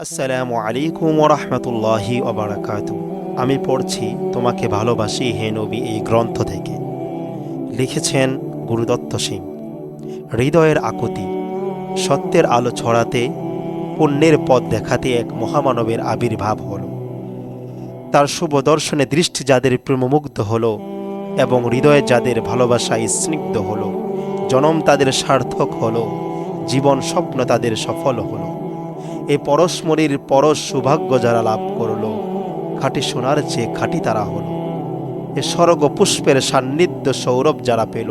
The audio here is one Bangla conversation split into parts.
আসসালামু আলাইকুম রহমতুল্লাহি ওবরাকাত। আমি পড়ছি তোমাকে ভালোবাসি হে নবী এই গ্রন্থ থেকে। লিখেছেন গুরুদত্ত সিং। হৃদয়ের আকুতি, সত্যের আলো ছড়াতে, পুণ্যের পথ দেখাতে এক মহামানবের আবির্ভাব হল। তার শুভ দর্শনে দৃষ্টি যাদের প্রেমমুগ্ধ হল এবং হৃদয়ে যাদের ভালোবাসায় স্নিগ্ধ হল, জনম তাদের সার্থক হল, জীবন স্বপ্ন তাদের সফল হলো। এ পরশমণির পরশ সৌভাগ্য যারা লাভ করল, খাঁটি সোনার চেয়ে খাঁটি তারা হল। এ স্বর্গ পুষ্পের সান্নিধ্য সৌরভ যারা পেল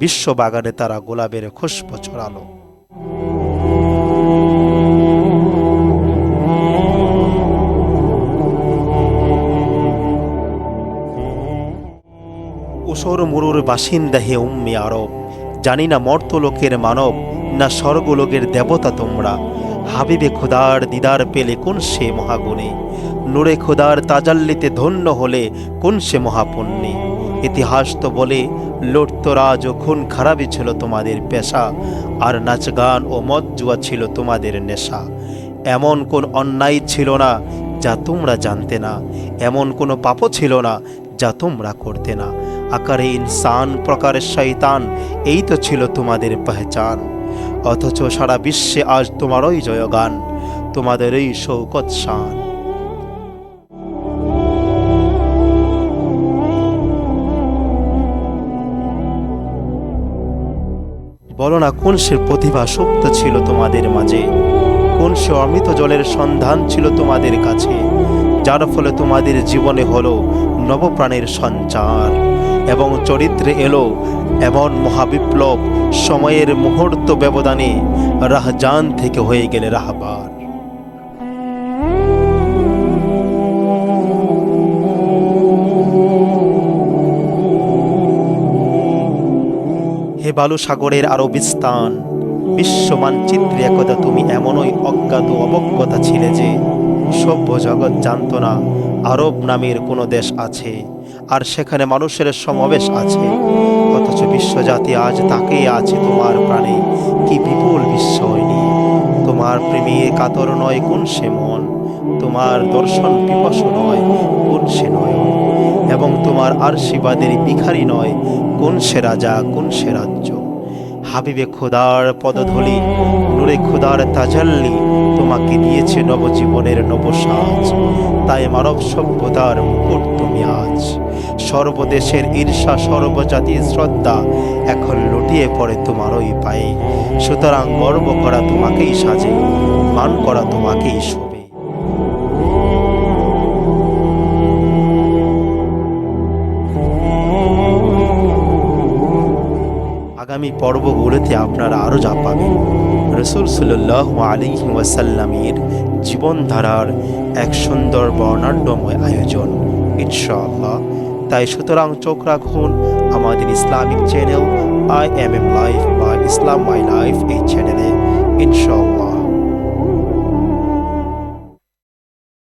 বিশ্ববাগানে তারা গোলাপের খুশব ছড়ালো। উসর মুরুর বাসিন্দা হে উম্মে আরব, জানি না মর্তলোকের মানব, না স্বর্গলোকের দেবতা তোমরা। হাবিবে খোদার দিদার পেলে কোন সে মহাগুণে? নূরে খোদার তাজাল্লিতে ধন্য হলে কোন সে মহাপুণ্যে? ইতিহাস তো বলে লড়তরাজ ও খুন খারাপই ছিল তোমাদের পেশা, আর নাচ গান ও মদ জুয়া ছিল তোমাদের নেশা। এমন কোন অন্যায় ছিল না, যা তোমরা জানতে না। এমন কোনো পাপও ছিল না, যা তোমরা করতে না। আকারে ইনসান প্রকারের শয়তান, এই তো ছিল তোমাদের পেহচান। অথচ সারা বিশ্বে আজ তোমারই জয়গান তোমাদেরই শৌকত শান। বলো না, কোন সে প্রতিভা সুপ্ত ছিল তোমাদের মাঝে? কোন সে অমৃত জলের সন্ধান ছিল তোমাদের কাছে? যার ফলে তোমাদের জীবনে হলো নবপ্রাণের সঞ্চার, এবং চরিত্রে এলো এমন মহাবিপ্লব সময়ের মুহূর্ত ব্যবধানে রাহজান থেকে হয়ে গেলে রাহবার। হে বালু সাগরের আরও বিস্তান বিশ্ব মানচিত্রে একদা তুমি এমনই অজ্ঞাত অবজ্ঞতা ছিলে যে সভ্য জগৎ জানত না, আরব নামের কোনো দেশ আছে। আর সেখানে মানুষের সমাবেশ আছে। অথচ বিশ্বজাতি আজ তাকেই আছে তোমার প্রাণে। কি বিপুল বিস্ময় নিয়ে। তোমার প্রেমে কাতর নয় কোন সে মন। তোমার দর্শন পিপাস নয় কোন সে নয়ন। এবং তোমার আশীর্বাদের ভিখারি নয় কোন সে রাজা, কোন সে রাজ্য। হাবিবে খোদার পদধলি, নূরে খোদার তাজাল্লি তোমাকে দিয়েছে নবজীবনের নবসাজ। তাই মানব সভ্যতার মুকুট তুমি আজ। সর্বদেশের ঈর্ষা, সর্বজাতির শ্রদ্ধা এখন লুটিয়ে পড়ে তোমারই পায়ে। সুতরাং গর্ব করা তোমাকেই সাজে, মান করা তোমাকেই শোভে আগামী পর্বগুলোতে আপনারা আরও যা পাবেন। রসুল সাল্লাহ আলী ওয়াসাল্লামের জীবনধারার এক সুন্দর বর্ণাঢ্যময় আয়োজন, ইনশাআল্লাহ। তাই সুতরাং চোখ রাখুন আমাদের Islamic channel I M M life বা ইসলাম মাই লাইফ এই চ্যানেলে ইনশাআল্লাহ।